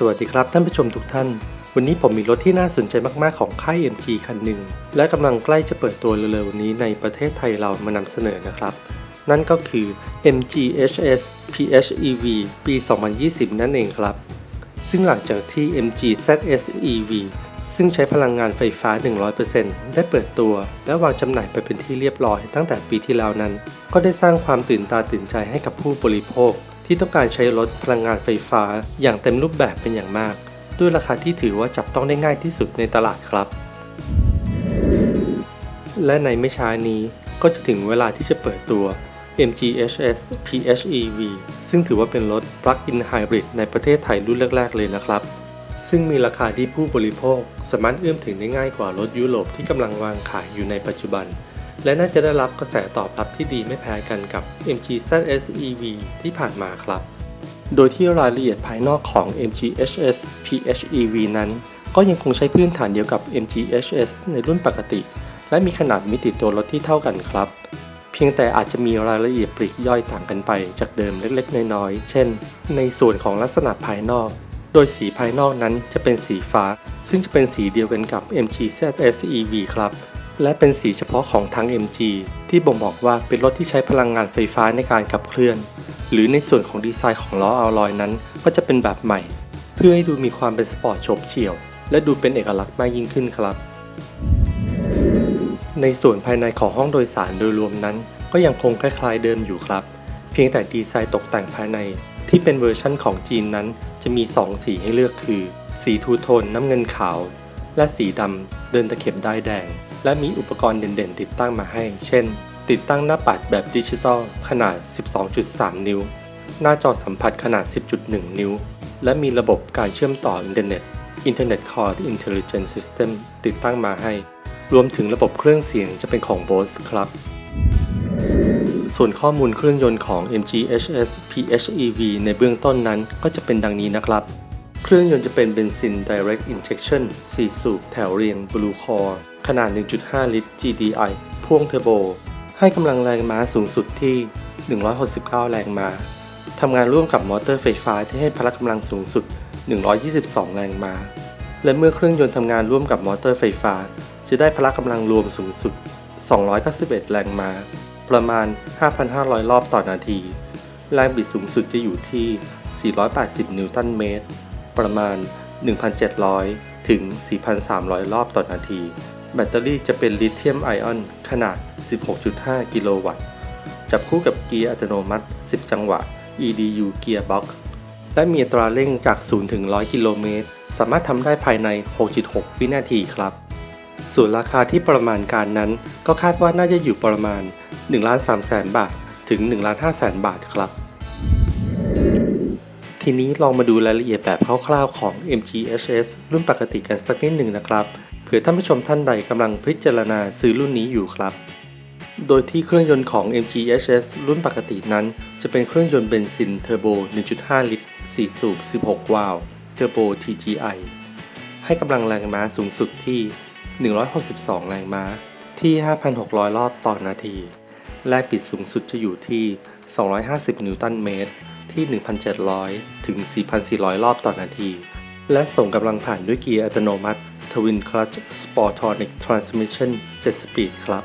สวัสดีครับท่านผู้ชมทุกท่าน วันนี้ผมมีรถที่น่าสนใจมาก ๆ ของค่าย MG คันหนึ่ง และกำลังใกล้จะเปิดตัวเร็วๆนี้ในประเทศไทยเรามานำเสนอนะครับ นั่นก็คือ MG HS PHEV ปี 2020 นั่นเองครับ ซึ่งหลังจากที่ MG ZS EV ซึ่งใช้พลังงานไฟฟ้า 100%ได้เปิดตัว และวางจำหน่ายไปเป็นที่เรียบร้อยตั้งแต่ปีที่แล้วนั้น ก็ได้สร้างความตื่นตาตื่นใจให้กับผู้บริโภค ที่ต้องการใช้รถพลังงานไฟฟ้าอย่างเต็มรูปแบบเป็นอย่างมาก ด้วยราคาที่ถือว่าจับต้องได้ง่ายที่สุดในตลาดครับ และในไม่ช้านี้ก็จะถึงเวลาที่จะเปิดตัว MG HS PHEV ซึ่งถือว่าเป็นรถ Plug-in Hybrid ในประเทศไทยรุ่นแรก ๆ เลยนะครับ ซึ่งมีราคาที่ผู้บริโภค สามารถเอื้อมถึงได้ง่ายกว่ารถยุโรปที่กำลังวางขายอยู่ในปัจจุบัน และน่าจะได้รับกระแสตอบรับที่ดีไม่แพ้กันกับ MG ZS EV ที่ผ่านมาครับ โดยที่รายละเอียดภายนอกของ MG HS PHEV นั้น ก็ยังคงใช้พื้นฐานเดียวกับ MG HS ในรุ่นปกติ และมีขนาดมิติตัวรถที่เท่ากันครับ เพียงแต่อาจจะมีรายละเอียดปลีกย่อยต่างกันไปจากเดิมเล็กๆ น้อยๆ เช่น ในส่วนของลักษณะภายนอกโดยสีภายนอกนั้นจะเป็นสีฟ้า ซึ่งจะเป็นสีเดียวกันกับ MG ZS EV ครับ และเป็นสีเฉพาะของทั้ง MG ที่บ่งบอกว่าเป็นรถที่ใช้พลังงานไฟฟ้าในการขับเคลื่อน หรือในส่วนของดีไซน์ของล้ออัลลอยนั้น ก็จะเป็นแบบใหม่ เพื่อให้ดูมีความเป็นสปอร์ตโฉบเฉี่ยว และดูเป็นเอกลักษณ์มากยิ่งขึ้นครับ ในส่วนภายในของห้องโดยสารโดยรวมนั้น ก็ยังคงคล้ายๆเดิมอยู่ครับ เพียงแต่ดีไซน์ตกแต่งภายใน ที่เป็นเวอร์ชั่นของจีนนั้น จะมี 2 สีให้เลือกคือ สีทูโทนน้ำเงินขาว และสีดำเดินตะเข็บได้ายแดง และมีอุปกรณ์เด่นๆ ติดตั้งมาให้ เช่น ติดตั้งหน้าปัดแบบดิจิตอลขนาด 12.3 นิ้ว หน้าจอสัมผัสขนาด 10.1 นิ้ว และมีระบบการเชื่อมต่ออินเทอร์เน็ต Internet Core Intelligent System ติดตั้งมาให้ รวมถึงระบบเครื่องเสียงจะเป็นของ Bose ครับส่วนข้อมูลเครื่องยนต์ของ MG HS PHEV ในเบื้องต้นนั้นก็จะเป็นดังนี้นะครับ เครื่องยนต์จะเป็นเบนซิน Direct Injection 4 สูบแถวเรียง Blue Core ขนาด 1.5 ลิตร GDI พ่วงเทอร์โบ ให้กำลังแรงม้าสูงสุดที่ 169 แรงม้าทำงานร่วมกับมอเตอร์ไฟฟ้าที่ให้พละกำลังสูงสุด 122 แรงม้า และเมื่อเครื่องยนต์ทำงานร่วมกับมอเตอร์ไฟฟ้า จะได้พละกำลังรวมสูงสุด 291 แรงม้า ประมาณ 5,500 รอบต่อนาที แรงบิดสูงสุดจะอยู่ที่ 480 นิวตันเมตร ประมาณ 1,700 ถึง 4,300 รอบต่อนาที แบตเตอรี่จะเป็นลิเธียมไอออนขนาด 16.5 กิโลวัตต์ จับคู่กับเกียร์อัตโนมัติ 10 จังหวะ EDU Gearbox และมีอัตราเร่งจาก 0 ถึง 100 กิโลเมตร สามารถทำได้ภายใน 6.6 วินาทีครับ ส่วนราคาที่ประมาณการนั้น ก็คาดว่าน่าจะอยู่ประมาณ1ล้าน3แสนบาท ถึง1ล้าน5แสนบาทครับ ทีนี้ลองมาดูรายละเอียดแบบคร่าวๆของ MG HS รุ่นปกติกันสักนิดหนึ่งนะครับ เผื่อท่านผู้ชมท่านใดกำลังพิจารณาซื้อรุ่นนี้อยู่ครับ โดยที่เครื่องยนต์ของ MG HS รุ่นปกตินั้น จะเป็นเครื่องยนต์เบนซินเทอร์โบ 1.5 ลิตร 4 สูบ 16 วาล์วเทอร์โบ TGI ให้กำลังแรงม้าสูงสุดที่ 162 แรงม้าที่ 5,600 รอบต่อนาทีแรงบิดสูงสุดจะอยู่ที่ 250 นิวตันเมตร ที่ 1,700 ถึง 4,400 รอบต่อนาที และส่งกำลังผ่านด้วยเกียร์อัตโนมัติ Twin Clutch Sportronic Transmission 7 Speed ครับ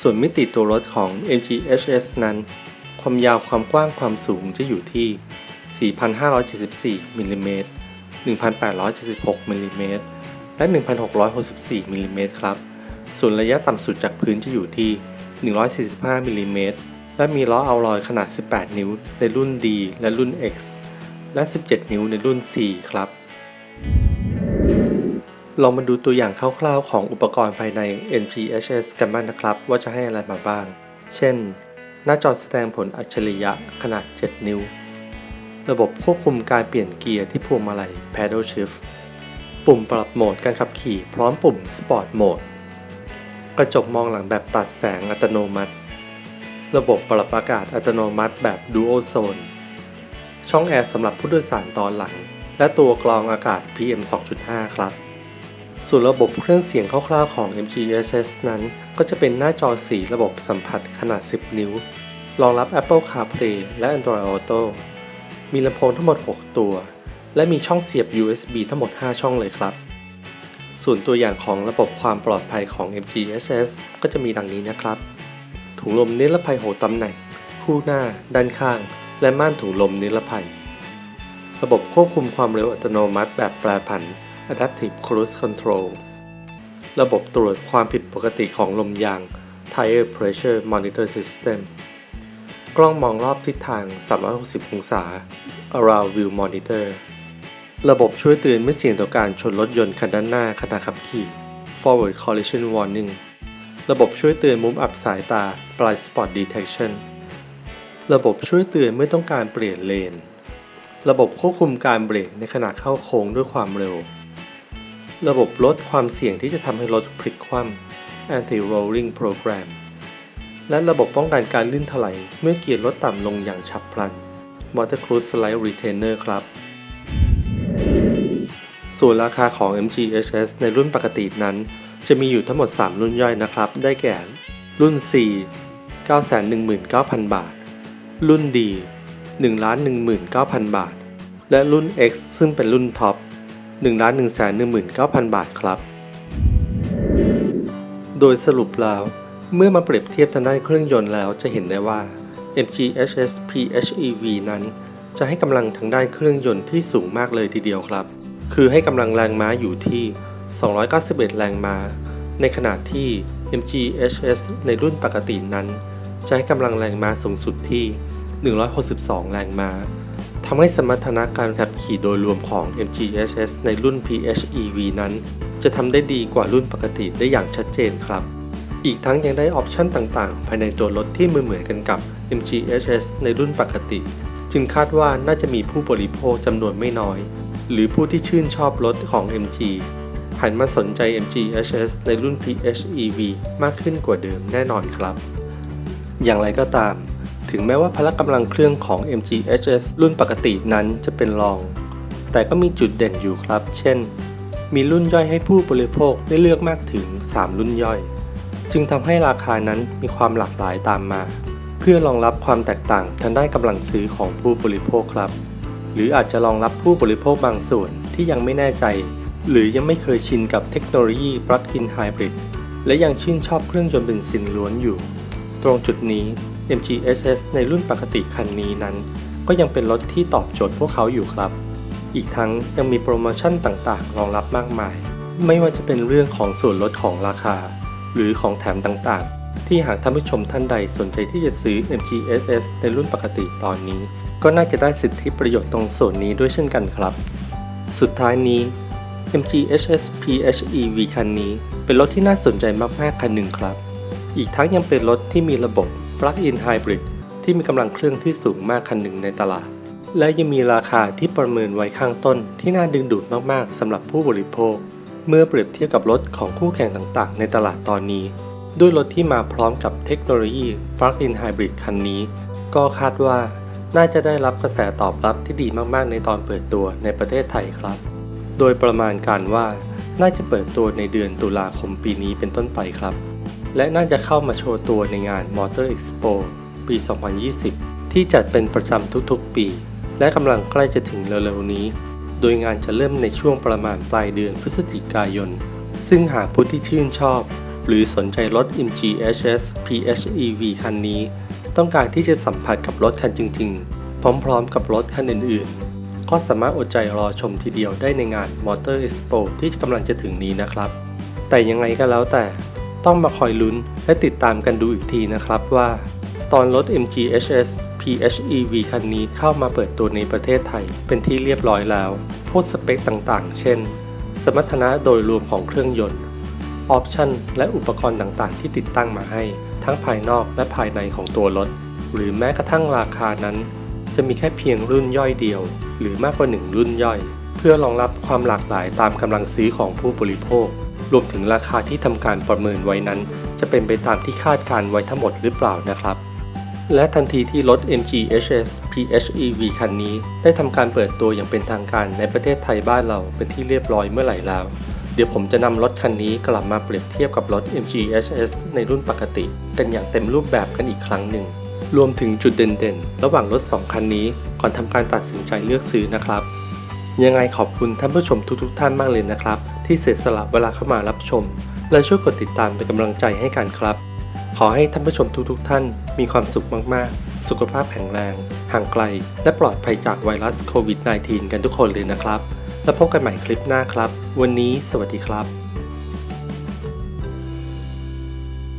ส่วนมิติตัวรถของ MG HS นั้น ความยาวความกว้างความสูงจะอยู่ที่ 4,574มิลลิเมตร1,876มิลลิเมตรและ 1,664มิลลิเมตรครับ ส่วนระยะต่ำสุดจากพื้นจะอยู่ที่ 145มิลลิเมตร และมีล้อเอัลลอยขนาด 18 นิ้ว ในรุ่น D และรุ่น X และ 17 นิ้วในรุ่น C ครับ ลองมาดูตัวอย่างคร่าวๆ ของอุปกรณ์ภายใน NPHS กันบ้างนะครับ ว่าจะให้อะไรมาบ้าง เช่น หน้าจอแสดงผลอัจฉริยะขนาด 7 นิ้ว ระบบควบคุมการเปลี่ยนเกียร์ที่พวงมาลัย Paddle Shift ปุ่มปรับโหมดการขับขี่พร้อมปุ่ม Sport Mode กระจกมองหลังแบบตัดแสงอัตโนมัติ ระบบปรับอากาศอัตโนมัติแบบ Dual Zone ช่องแอร์สำหรับผู้โดยสารตอนหลัง และตัวกรองอากาศ PM 2.5 ครับ ส่วนระบบเครื่องเสียงคร่าวๆของ MG SS นั้น ก็จะเป็นหน้าจอสีระบบสัมผัสขนาด 10 นิ้ว รองรับ Apple CarPlay และ Android Auto มีลำโพงทั้งหมด 6 ตัว และมีช่องเสียบ USB ทั้งหมด 5 ช่องเลยครับ ส่วนตัวอย่างของระบบความปลอดภัยของ MGHS ก็จะมีดังนี้นะครับ ถุงลมนิรภัย 6ตำแหน่ง คู่หน้า ด้านข้าง และม่านถุงลมนิรภัย ระบบควบคุมความเร็วอัตโนมัติแบบแปรผัน Adaptive Cruise Control ระบบตรวจความผิดปกติของลมยาง Tire Pressure Monitor System กล้องมองรอบทิศทาง 360 องศา Around View Monitor ระบบช่วยเตือนเมื่อเสี่ยงต่อการชนรถยนต์คันด้านหน้าขณะขับขี่ Forward Collision Warning ระบบช่วยเตือนมุมอับสายตา Blind Spot Detection ระบบช่วยเตือนเมื่อต้องการเปลี่ยนเลน ระบบควบคุมการเบรกในขณะเข้าโค้งด้วยความเร็ว ระบบลดความเสี่ยงที่จะทำให้รถพลิกคว่ำ Anti-Rolling Program และระบบป้องกันการลื่นถลายเมื่อเกียร์ลดต่ำลงอย่างฉับพลัน Motor Cruise Slide Retainer ครับ ส่วนราคาของ MGHS ในรุ่นปกตินั้น จะมีอยู่ทั้งหมด 3 รุ่นย่อยนะครับ ได้แก่ รุ่น C 919,000 บาท รุ่น D 1,19,000 บาท และรุ่น X ซึ่งเป็นรุ่นท็อป1,119,000 บาทครับ โดยสรุปแล้ว เมื่อมาเปรียบเทียบทางด้านเครื่องยนต์แล้วจะเห็นได้ว่า MGHS PHEV นั้น จะให้กำลังทางด้านเครื่องยนต์ที่สูงมากเลยทีเดียวครับ คือให้กำลังแรงม้าอยู่ที่ 291 แรงม้า ในขณะที่ MGHS ในรุ่นปกตินั้นจะให้กำลังแรงม้าสูงสุดที่ 162 แรงม้าทำให้สมรรถนะการขับขี่โดยรวมของ MGHS ในรุ่น PHEV นั้น จะทำได้ดีกว่ารุ่นปกติได้อย่างชัดเจนครับ อีกทั้งยังได้ออปชันต่างๆ ภายในตัวรถที่เหมือนๆกันกับ MGHS ในรุ่นปกติ จึงคาดว่าน่าจะมีผู้บริโภคจำนวนไม่น้อย หรือผู้ที่ชื่นชอบรถของ MG หันมาสนใจ MGHS ในรุ่น PHEV มากขึ้นกว่าเดิมแน่นอนครับ อย่างไรก็ตาม ถึงแม้ว่าพละกำลังเครื่องของ MGHS รุ่นปกตินั้นจะเป็นรอง แต่ก็มีจุดเด่นอยู่ครับ เช่น มีรุ่นย่อยให้ผู้บริโภคได้เลือกมากถึง 3 รุ่นย่อย จึงทำให้ราคานั้นมีความหลากหลายตามมา เพื่อรองรับความแตกต่างทางด้านกำลังซื้อของผู้บริโภคครับ หรืออาจจะรองรับผู้บริโภคบางส่วนที่ยังไม่แน่ใจ หรือยังไม่เคยชินกับเทคโนโลยี Plug-in Hybrid และยังชื่นชอบเครื่องยนต์เบนซินล้วนอยู่ ตรงจุดนี้ MGSS ในรุ่นปกติคันนี้นั้น ก็ยังเป็นรถที่ตอบโจทย์พวกเขาอยู่ครับ อีกทั้งยังมีโปรโมชั่นต่างๆ รองรับมากมาย ไม่ว่าจะเป็นเรื่องของส่วนลดของราคา หรือของแถมต่างๆ ที่หากท่านผู้ชมท่านใดสนใจที่จะซื้อ MGSS ในรุ่นปกติตอนนี้ ก็น่าจะได้สิทธิประโยชน์ตรงส่วนนี้ด้วยเช่นกันครับ สุดท้ายนี้ MGHS PHEV คันนี้ เป็นรถที่น่าสนใจมาก ๆ คันหนึ่งครับ อีกทั้งยังเป็นรถที่มีระบบ Plug-in Hybrid ที่มีกำลังเครื่องที่สูงมากคันหนึ่งในตลาด และยังมีราคาที่ประเมินไว้ข้างต้นที่น่าดึงดูดมาก ๆสำหรับผู้บริโภค เมื่อเปรียบเทียบกับรถของคู่แข่งต่าง ๆ ในตลาดตอนนี้ ด้วยรถที่มาพร้อมกับเทคโนโลยี Plug-in Hybrid คันนี้ ก็คาดว่าน่าจะได้รับกระแสตอบรับที่ดีมาก ๆ ในตอนเปิดตัวในประเทศไทยครับ โดยประมาณการว่าน่าจะเปิดตัวในเดือนตุลาคมปีนี้เป็นต้นไปครับ และน่าจะเข้ามาโชว์ตัวในงาน Motor Expo ปี 2020 ที่จัดเป็นประจำทุกๆปี และกำลังใกล้จะถึงเร็วๆนี้ โดยงานจะเริ่มในช่วงประมาณปลายเดือนพฤศจิกายน ซึ่งหากผู้ที่ชื่นชอบ หรือสนใจรถ MGHS PHEV คันนี้ ต้องการที่จะสัมผัสกับรถคันจริงๆ พร้อมๆ กับรถคันอื่นๆ ก็สามารถอดใจรอชมทีเดียวได้ในงาน Motor Expo ที่กำลังจะถึงนี้นะครับ แต่ยังไงก็แล้วแต่ต้องมาคอยลุ้นและติดตามกันดูอีกทีนะครับว่า ตอนรถ MGHS PHEV คันนี้เข้ามาเปิดตัวในประเทศไทยเป็นที่เรียบร้อยแล้ว พวกสเปคต่างๆ เช่น สมรรถนะโดยรวมของเครื่องยนต์ ออปชันและอุปกรณ์ต่างๆ ที่ติดตั้งมาให้ ทั้งภายนอกและภายในของตัวรถ หรือแม้กระทั่งราคานั้น จะมีแค่เพียงรุ่นย่อยเดียว หรือมากกว่าหนึ่งรุ่นย่อย เพื่อรองรับความหลากหลายตามกำลังซื้อของผู้บริโภค รวมถึงราคาที่ทำการประเมินไว้นั้น จะเป็นไปตามที่คาดการไว้ทั้งหมดหรือเปล่านะครับและทันทีที่รถ MGHS PHEV คันนี้ ได้ทำการเปิดตัวอย่างเป็นทางการในประเทศไทยบ้านเราเป็นที่เรียบร้อยเมื่อไหร่แล้ว เดี๋ยวผมจะนำรถคันนี้กลับมาเปรียบเทียบกับรถ MGHS ในรุ่นปกติ กันอย่างเต็มรูปแบบกันอีกครั้งหนึ่ง รวมถึงจุดเด่นๆ ระหว่างรถ 2 คันนี้ก่อนทำการตัดสินใจเลือกซื้อนะครับ ยังไงขอบคุณท่านผู้ชมทุกๆ ท่านมากเลยนะครับ ที่เสียสละเวลาเข้ามารับชม และช่วยกดติดตามเป็นกำลังใจให้กันครับ ขอให้ท่านผู้ชมทุกๆ ท่านมีความสุขมากๆ สุขภาพแข็งแรง ห่างไกล และปลอดภัยจากไวรัสโควิด -19 กันทุกคนเลยนะครับ แล้วพบกันใหม่คลิปหน้าครับ วันนี้สวัสดีครับ